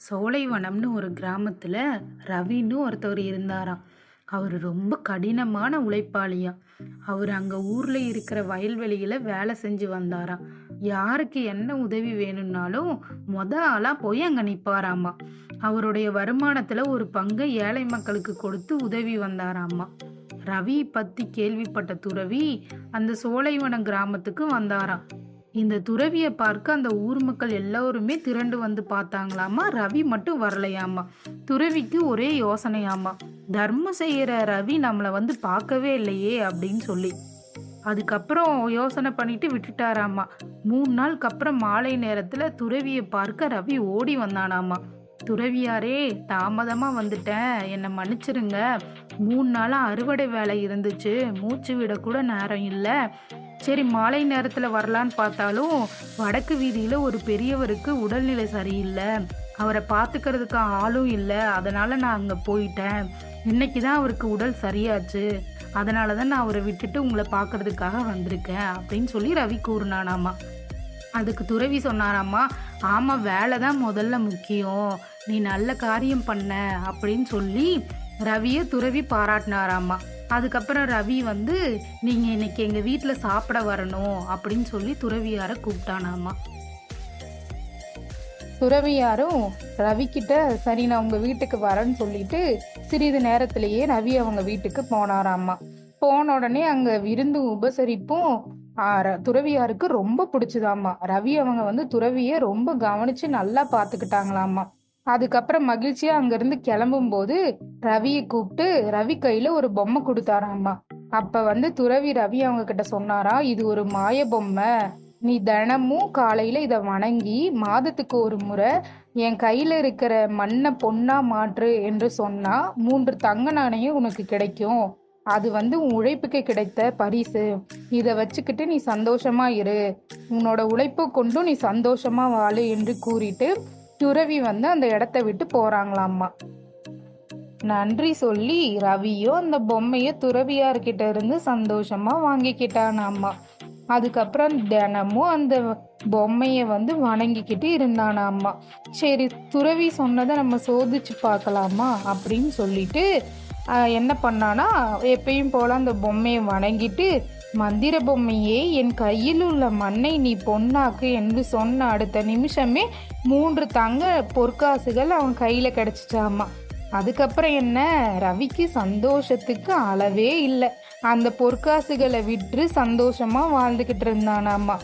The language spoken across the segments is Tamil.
சோலைவனம்னு ஒரு கிராமத்தில் ரவின்னு ஒருத்தவர் இருந்தாராம். அவர் ரொம்ப கடினமான உழைப்பாளியாம் அவர் அங்கே ஊரில் இருக்கிற வயல்வெளியில் வேலை செஞ்சு வந்தாராம். யாருக்கு என்ன உதவி வேணும்னாலும் மொத ஆளாக போய் அங்கே நிற்பாராம்மா அவருடைய வருமானத்தில் ஒரு பங்கை ஏழை மக்களுக்கு கொடுத்து உதவி வந்தாராம்மா ரவி பற்றி கேள்விப்பட்ட துறவி அந்த சோலைவனம் கிராமத்துக்கு வந்தாராம். இந்த துறவியை பார்க்க அந்த ஊர் மக்கள் எல்லோருமே திரண்டு வந்து பார்த்தாங்களாமா? ரவி மட்டும் வரலையாமா? துறவிக்கு ஒரே யோசனையாமா? தர்மம் செய்கிற ரவி நம்மளை வந்து பார்க்கவே இல்லையே அப்படின்னு சொல்லி. அதுக்கப்புறம் யோசனை பண்ணிட்டு விட்டுட்டாராமா? மூணு நாளுக்கு அப்புறம் மாலை நேரத்தில் துறவியை பார்க்க ரவி ஓடி வந்தானாமா? துறவியாரே தாமதமாக வந்துட்டேன். என்னை மன்னிச்சிருங்க. மூணு நாளாக அறுவடை வேலை இருந்துச்சு. மூச்சு விடக்கூட நேரம் இல்லை. சரி மாலை நேரத்தில் வரலான்னு பார்த்தாலும் வடக்கு வீதியில் ஒரு பெரியவருக்கு உடல்நிலை சரியில்லை. அவரை பார்த்துக்கிறதுக்கு ஆளும் இல்லை. அதனால் நான் அங்கே போயிட்டேன். இன்னைக்கு தான் அவருக்கு உடல் சரியாச்சு. அதனால தான் நான் அவரை விட்டுட்டு உங்களை பார்க்கறதுக்காக வந்திருக்கேன் அப்படின்னு சொல்லி ரவி கூறினானாமா. அதுக்கு துறவி சொன்னாராம்மா ஆமாம் வேலை தான் முதல்ல முக்கியம். நீ நல்ல காரியம் பண்ண அப்படின்னு சொல்லி ரவியை துறவி பாராட்டினாராம்மா அதுக்கப்புறம் ரவி வந்து நீங்கள் இன்னைக்கு எங்கள் வீட்டில் சாப்பிட வரணும் அப்படின்னு சொல்லி துறவியாரை கூப்பிட்டானாமா. துறவியாரும் ரவி சரி நான் உங்கள் வீட்டுக்கு வரேன்னு சொல்லிட்டு சிறிது நேரத்திலேயே ரவி அவங்க வீட்டுக்கு போனாராம்மா போன உடனே அங்கே விருந்து உபசரிப்பும் துறவியாருக்கு ரொம்ப பிடிச்சதாம்மா ரவி அவங்க வந்து துறவியை ரொம்ப கவனிச்சு நல்லா பார்த்துக்கிட்டாங்களாம்மா அதுக்கப்புறம் மகிழ்ச்சியா அங்கிருந்து கிளம்பும் போது ரவியை கூப்பிட்டு ரவி கையில ஒரு பொம்மை கொடுத்தாராமா அப்ப வந்து துறவி ரவி அவங்க கிட்ட சொன்னாரா இது ஒரு மாய பொம்மை. நீ தினமும் காலையில இதை வணங்கி மாதத்துக்கு ஒரு முறை என் கையில இருக்கிற மண்ணை பொண்ணா மாற்று என்று சொன்னா மூன்று தங்க நாணயம் உனக்கு கிடைக்கும். அது வந்து உன் உழைப்புக்கு கிடைத்த பரிசு. இதை வச்சுக்கிட்டு நீ சந்தோஷமா இரு. உன்னோட உழைப்பு கொண்டும் நீ சந்தோஷமா வாழு என்று கூறிட்டு துறவி வந்து அந்த இடத்த விட்டு போறாங்களாம்மா. நன்றி சொல்லி ரவியோ அந்த பொம்மைய துறவியார்கிட்ட இருந்து சந்தோஷமா வாங்கிக்கிட்டானாம்மா. அதுக்கப்புறம் தினமும் அந்த பொம்மைய வந்து வணங்கிக்கிட்டு இருந்தானாம்மா. சரி துறவி சொன்னதை நம்ம சோதிச்சு பார்க்கலாமா அப்படின்னு சொல்லிட்டு என்ன பண்ணானா எப்பயும் போல அந்த பொம்மையை வணங்கிட்டு மந்திர பொம்மையே என் கையில் உள்ள மண்ணை நீ பொன்னாக்கு என்று சொன்ன அடுத்த நிமிஷமே மூன்று தங்க பொற்காசுகள் அவன் கையில் கிடச்சிச்சாமா. அதுக்கப்புறம் என்ன? ரவிக்கு சந்தோஷத்துக்கு அளவே இல்லை. அந்த பொற்காசுகளை விற்று சந்தோஷமாக வாழ்ந்துக்கிட்டு இருந்தானாமா.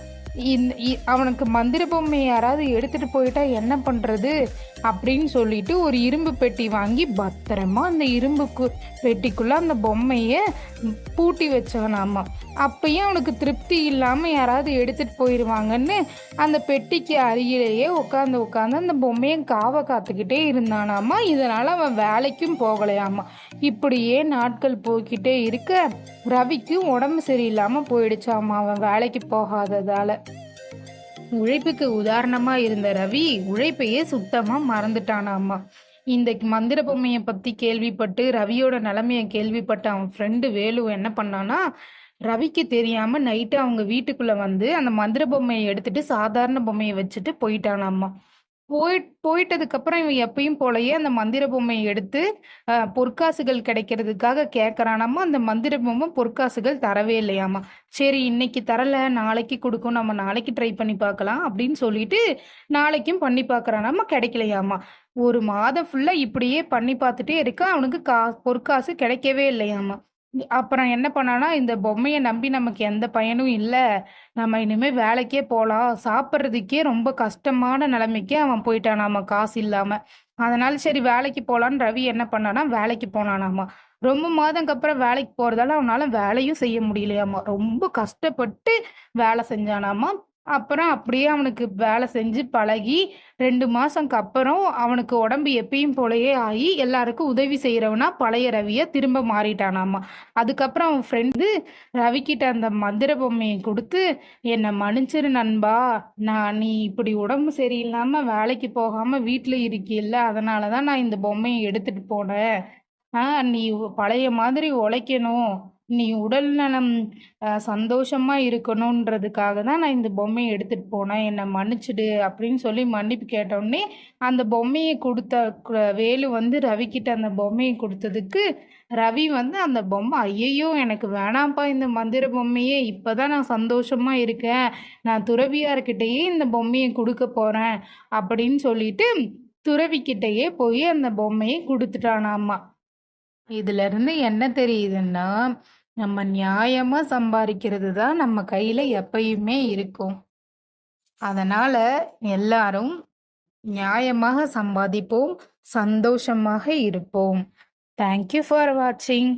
அவனுக்கு மந்திர பொம்மை யாராவது எடுத்துட்டு போயிட்டா என்ன பண்றது அப்படின்னு சொல்லிட்டு ஒரு இரும்பு பெட்டி வாங்கி பத்திரமா அந்த இரும்பு பெட்டிக்குள்ளே பெட்டிக்குள்ள அந்த பொம்மைய பூட்டி வச்சானாமா அப்பயும் அவனுக்கு திருப்தி இல்லாம யாராவது எடுத்துட்டு போயிடுவாங்கன்னு அந்த பெட்டிக்கு அருகிலேயே உட்காந்து உட்காந்து அந்த பொம்மையை காவ காத்துக்கிட்டே இருந்தானாமா. இதனால அவன் வேலைக்கும் போகலையாமா. இப்படியே நாட்கள் போய்கிட்டே இருக்க ரவிக்கு உடம்பு சரியில்லாமல் போயிடுச்சாமா அவன் வேலைக்கு போகாததால. உழைப்புக்கு உதாரணமா இருந்த ரவி உழைப்பையே சுத்தமா மறந்துட்டானாமா. இந்த மந்திர பொம்மையை பத்தி கேள்விப்பட்டு ரவியோட நிலைமையை கேள்விப்பட்ட அவன் ஃப்ரெண்டு வேலு என்ன பண்ணானா ரவிக்கு தெரியாம நைட்டு அவங்க வீட்டுக்குள்ள வந்து அந்த மந்திர பொம்மையை எடுத்துட்டு சாதாரண பொம்மையை வச்சுட்டு போயிட்டானாமா. போய் போயிட்டதுக்கு அப்புறம் இவன் எப்பயும் போலயே அந்த மந்திர பொம்மையை எடுத்து பொற்காசுகள் கிடைக்கிறதுக்காக கேட்கறானாமா அந்த மந்திர பொம்மை பொற்காசுகள் தரவே இல்லையாமா. சரி இன்னைக்கு தரல நாளைக்கு கொடுக்கும் நம்ம நாளைக்கு ட்ரை பண்ணி பார்க்கலாம் அப்படின்னு சொல்லிட்டு நாளைக்கும் பண்ணி பார்க்கறானாமா கிடைக்கலையாமா. ஒரு மாதம் ஃபுல்லா இப்படியே பண்ணி பார்த்துட்டே இருக்க அவனுக்கு கா பொற்காசு கிடைக்கவே இல்லையாமா. அப்புறம் என்ன பண்ணானா இந்த பொம்மையை நம்பி நமக்கு எந்த பயனும் இல்லை. நம்ம இனிமேல் வேலைக்கே போகலாம் சாப்பிட்றதுக்கே ரொம்ப கஷ்டமான நிலைமைக்கு அவன் போயிட்டானாமா காசு இல்லாமல் அதனால சரி வேலைக்கு போகலான்னு ரவி என்ன பண்ணானா வேலைக்கு போனானாமா. ரொம்ப மாதங்க அப்புறம் வேலைக்கு போகிறதால அவனால் வேலையும் செய்ய முடியலையாமா. ரொம்ப கஷ்டப்பட்டு வேலை செஞ்சானாமா. அப்புறம் அப்படியே அவனுக்கு வேலை செஞ்சு பழகி ரெண்டு மாசம்க்கு அப்புறம் அவனுக்கு உடம்பு எப்பயும் போலயே ஆகி எல்லாருக்கும் உதவி செய்யறவனா பழைய ரவிய திரும்ப மாறிட்டானாமா. அதுக்கப்புறம் அவன் ஃப்ரெண்டு ரவிக்கிட்ட அந்த மந்திர பொம்மையை கொடுத்து என்னை மன்னிச்சிரு நண்பா நான் நீ இப்படி உடம்பு சரியில்லாம வேலைக்கு போகாம வீட்டில் இருக்கில்ல அதனாலதான் நான் இந்த பொம்மையை எடுத்துட்டு போனேன். ஆ நீ பழைய மாதிரி உழைக்கணும். நீ உடல் நலம் சந்தோஷமாக சந்தோஷமா இருக்கணுன்றதுக்காக தான் நான் இந்த பொம்மையை எடுத்துட்டு போனேன். என்னை மன்னிச்சிடு அப்படின்னு சொல்லி மன்னிப்பு கேட்டோடனே அந்த பொம்மையை கொடுத்த வேலு வந்து ரவிக்கிட்ட அந்த பொம்மையை கொடுத்ததுக்கு ரவி வந்து அந்த பொம்மை ஐயையோ எனக்கு வேணாம்ப்பா இந்த மந்திர பொம்மையே. இப்போதான் நான் சந்தோஷமா இருக்கேன். நான் துறவியார்கிட்டயே இந்த பொம்மையை கொடுக்க போறேன். அப்படின்னு சொல்லிட்டு துறவிக்கிட்டேயே போய் அந்த பொம்மையை கொடுத்துட்டானாம்மா இதுல இருந்து என்ன தெரியுதுன்னா நம்ம நியாயமா சம்பாதிக்கிறது தான் நம்ம கையில எப்பயுமே இருக்கும். அதனால எல்லாரும் நியாயமாக சம்பாதிப்போம் சந்தோஷமாக இருப்போம். தேங்க்யூ ஃபார் வாட்சிங்